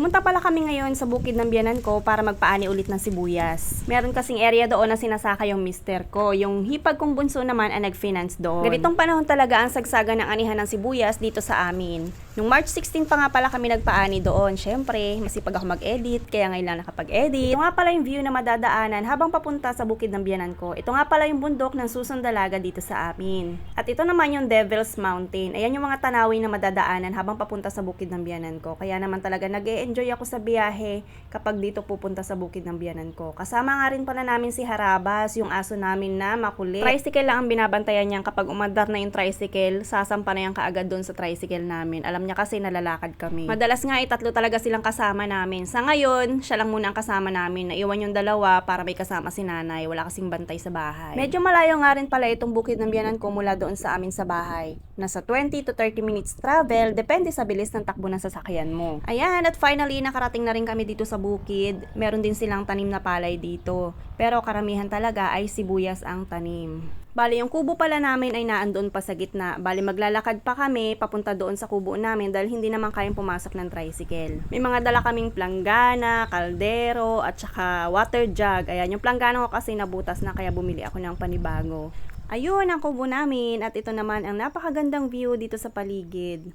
Pumunta pala kami ngayon sa bukid ng biyanan ko para magpaani ulit ng sibuyas. Meron kasing area doon na sinasaka yung mister ko. Yung hipag kong bunso naman ang nag-finance doon. Ganitong panahon talaga ang sagsaga ng anihan ng sibuyas dito sa amin. Nung March 16 pa nga pala kami nagpaani doon. Syempre, masipag ako mag-edit, kaya ngayon lang nakapag-edit. Ito nga pala yung view na madadaanan habang papunta sa bukid ng biyanan ko. Ito nga pala yung bundok ng Susan Dalaga dito sa amin. At ito naman yung Devil's Mountain. Ayan yung mga tanawin na madadaanan habang papunta sa bukid ng biyanan ko. Kaya naman talaga nag enjoy ako sa biyahe kapag dito pupunta sa bukid ng biyanan ko. Kasama nga rin pala namin si Harabas, yung aso namin na makulit. Tricycle lang ang binabantayan niyan kapag umandar na yung tricycle, sasampa na yan kaagad doon sa tricycle namin. Alam niya kasi nalalakad kami. Madalas nga itatlo talaga silang kasama namin. Sa ngayon, siya lang muna ang kasama namin. Naiwan yung dalawa para may kasama si nanay. Wala kasing bantay sa bahay. Medyo malayo nga rin pala itong bukid ng biyanan ko mula doon sa amin sa bahay. Nasa 20 to 30 minutes travel, depende sa bilis ng takbo ng sasakyan mo. Ayan, at finally, nakarating na rin kami dito sa bukid. Meron din silang tanim na palay dito. Pero karamihan talaga ay sibuyas ang tanim. Bali, yung kubo pala namin ay naandoon pa sa gitna. Bali, maglalakad pa kami papunta doon sa kubo namin dahil hindi naman kayang pumasok ng tricycle. May mga dala kaming planggana, kaldero, at saka water jug. Ayan, yung planggana ko kasi nabutas na kaya bumili ako ng panibago. Ayun ang kubo namin at ito naman ang napakagandang view dito sa paligid.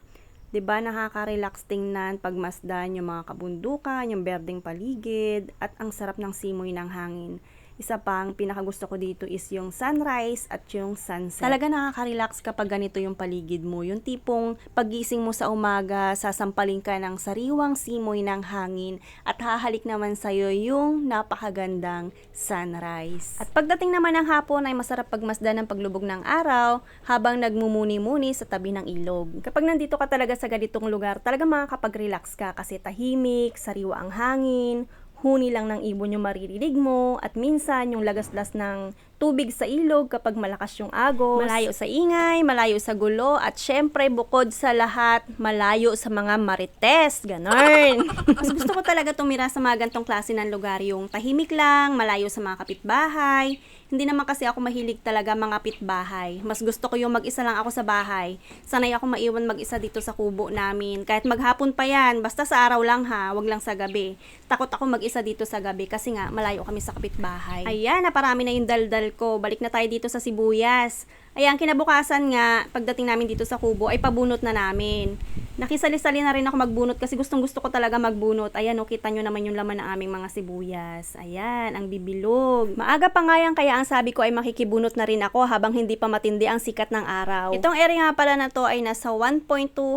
'Di ba nakaka-relax tingnan pagmasdan yung mga kabundukan, yung berdeng paligid at ang sarap ng simoy ng hangin. Isa pang pinakagusto ko dito is yung sunrise at yung sunset. Talaga nakaka-relax kapag ganito yung paligid mo. Yung tipong pagising mo sa umaga, sasampalin ka ng sariwang simoy ng hangin at hahalik naman sa'yo yung napakagandang sunrise. At pagdating naman ng hapon ay masarap pagmasdan ng paglubog ng araw habang nagmumuni-muni sa tabi ng ilog. Kapag nandito ka talaga sa ganitong lugar, talaga makakapag-relax ka kasi tahimik, sariwa ang hangin, huni lang ng ibon yung maririnig mo at minsan yung lagaslas ng tubig sa ilog kapag malakas yung agos. Malayo sa ingay, malayo sa gulo at syempre bukod sa lahat, malayo sa mga marites. Ganon. Mas gusto ko talaga tumira sa mga gantong klase ng lugar yung tahimik lang, malayo sa mga kapitbahay. Hindi naman kasi ako mahilig talaga mga pitbahay. Mas gusto ko yung mag-isa lang ako sa bahay. Sanay ako maiwan mag-isa dito sa kubo namin. Kahit maghapon pa yan, basta sa araw lang ha, wag lang sa gabi. Takot ako mag-isa dito sa gabi kasi nga malayo kami sa kapitbahay. Ayan, naparami na yung daldal ko. Balik na tayo dito sa sibuyas. Ayan, kinabukasan nga, pagdating namin dito sa kubo, ay pabunot na namin. Nakisali-sali na rin ako magbunot kasi gustong gusto ko talaga magbunot. Ayan, oh, kita nyo naman yung laman ng aming mga sibuyas. Ayan, ang bibilog. Maaga pa nga yan, kaya ang sabi ko ay makikibunot na rin ako habang hindi pa matindi ang sikat ng araw. Itong area nga pala na to ay nasa 1.2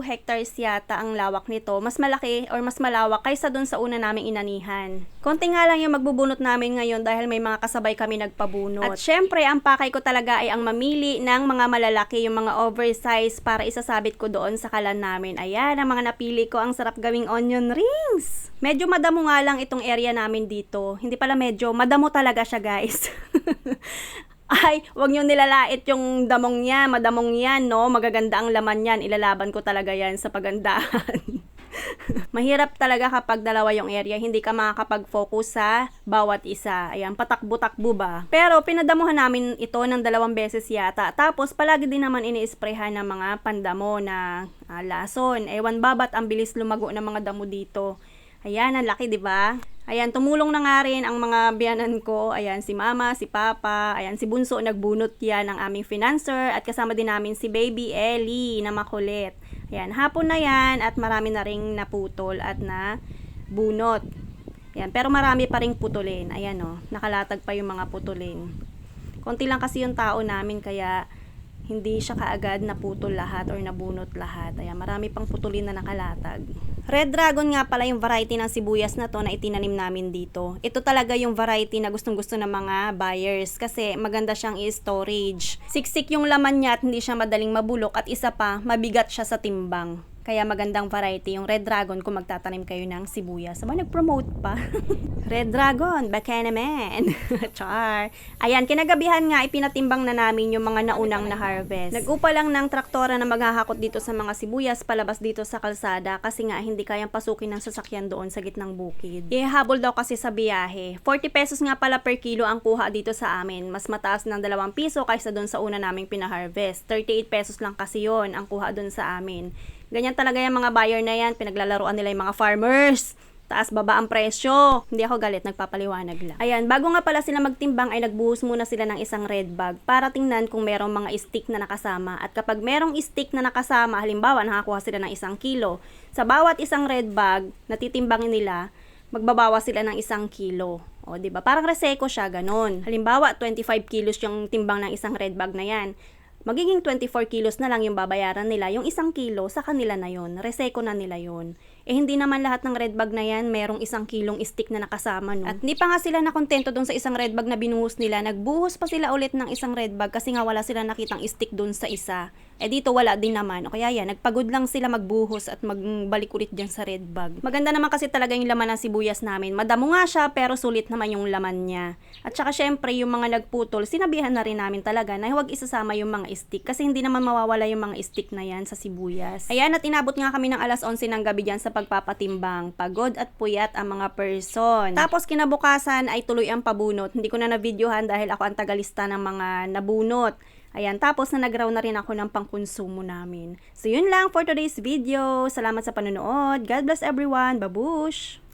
hectares yata ang lawak nito. Mas malaki or mas malawak kaysa dun sa una naming inanihan. Konti nga lang yung magbubunot namin ngayon dahil may mga kasabay kami nagpabunot. At syempre, ang pakay ko talaga ay ang mamili ng mga malalaki, yung mga oversize para isasabit ko doon sa kalan namin. Ayan, ang mga napili ko, ang sarap gawing onion rings. Medyo madamo nga lang itong area namin dito. Hindi pala medyo, madamo talaga siya guys. Ay, wag niyo nilalait yung damong niya, madamong yan, no? Magaganda ang laman yan. Ilalaban ko talaga yan sa pagandahan. Mahirap talaga kapag dalawa yung area, hindi ka makakapag-focus sa bawat isa. Ayan, patakbo-takbo ba? Pero pinadamuhan namin ito ng dalawang beses yata. Tapos palagi din naman ini-sprayhan ng mga pandamo na uh, lason. Ewan babat ang bilis lumago ng mga damo dito. Ayan, ang laki, di ba? Ayan, tumulong na nga rin ang mga biyanan ko. Ayan, si mama, si papa. Ayan, si Bunso, nagbunot yan ng aming financer. At kasama din namin si baby Ellie na makulit. Ayan, hapon na yan at marami na ring naputol at na bunot. Ayan, pero marami pa ring putulin. Ayan o, oh, nakalatag pa yung mga putulin. Konti lang kasi yung tao namin kaya hindi siya kaagad naputol lahat or nabunot lahat. Ayan, marami pang putulin na nakalatag. Red Dragon nga pala yung variety ng sibuyas na to na itinanim namin dito. Ito talaga yung variety na gustong gusto ng mga buyers kasi maganda siyang i-storage. Siksik yung laman niya at hindi siya madaling mabulok at isa pa, mabigat siya sa timbang. Kaya magandang variety yung Red Dragon kung magtatanim kayo ng sibuyas. Sabay nag-promote pa. Red Dragon, baka naman. Char. Ayan, kinagabihan nga, ipinatimbang na namin yung mga naunang na harvest. Nag-upa lang ng traktora na maghahakot dito sa mga sibuyas palabas dito sa kalsada kasi nga hindi kayang pasukin ng sasakyan doon sa gitnang bukid. Ihabol daw kasi sa biyahe. 40 pesos nga pala per kilo ang kuha dito sa amin. Mas mataas ng 2 piso kaysa doon sa una naming pinaharvest. 38 pesos lang kasi yon ang kuha doon sa amin. Ganyan talaga yung mga buyer na yan, pinaglalaruan nila yung mga farmers. taas baba ang presyo. Hindi ako galit, nagpapaliwanag lang. Ayan, bago nga pala sila magtimbang ay nagbuhos muna sila ng isang red bag para tingnan kung merong mga stick na nakasama. At kapag merong stick na nakasama, halimbawa nakakuha sila ng isang kilo, sa bawat isang red bag na titimbangin nila, magbabawas sila ng isang kilo. O, di ba? Parang reseko siya, ganun. Halimbawa, 25 kilos yung timbang ng isang red bag na yan. Magiging 24 kilos na lang yung babayaran nila. Yung isang kilo, sa kanila na yon Reseko na nila yon Eh, hindi naman lahat ng red bag na yan, merong isang kilong stick na nakasama, no? At hindi pa nga sila nakontento dun sa isang red bag na binuhos nila. Nagbuhos pa sila ulit ng isang red bag kasi nga wala sila nakitang stick dun sa isa. Eh dito wala din naman. O kaya yan, nagpagod lang sila magbuhos at magbalik ulit dyan sa red bag. Maganda naman kasi talaga yung laman ng sibuyas namin. Madamo nga siya pero sulit naman yung laman niya. At saka syempre yung mga nagputol, sinabihan na rin namin talaga na huwag isasama yung mga stick kasi hindi naman mawawala yung mga stick na yan sa sibuyas. Ayan at inabot nga kami ng alas 11 ng gabi dyan sa pagpapatimbang. Pagod at puyat ang mga person. Tapos kinabukasan ay tuloy ang pabunot. Hindi ko na na-videohan dahil ako ang tagalista ng mga nabunot. Ayan, tapos na nagraw na rin ako ng pangkonsumo namin. So yun lang for today's video. Salamat sa panonood. God bless everyone. Babush!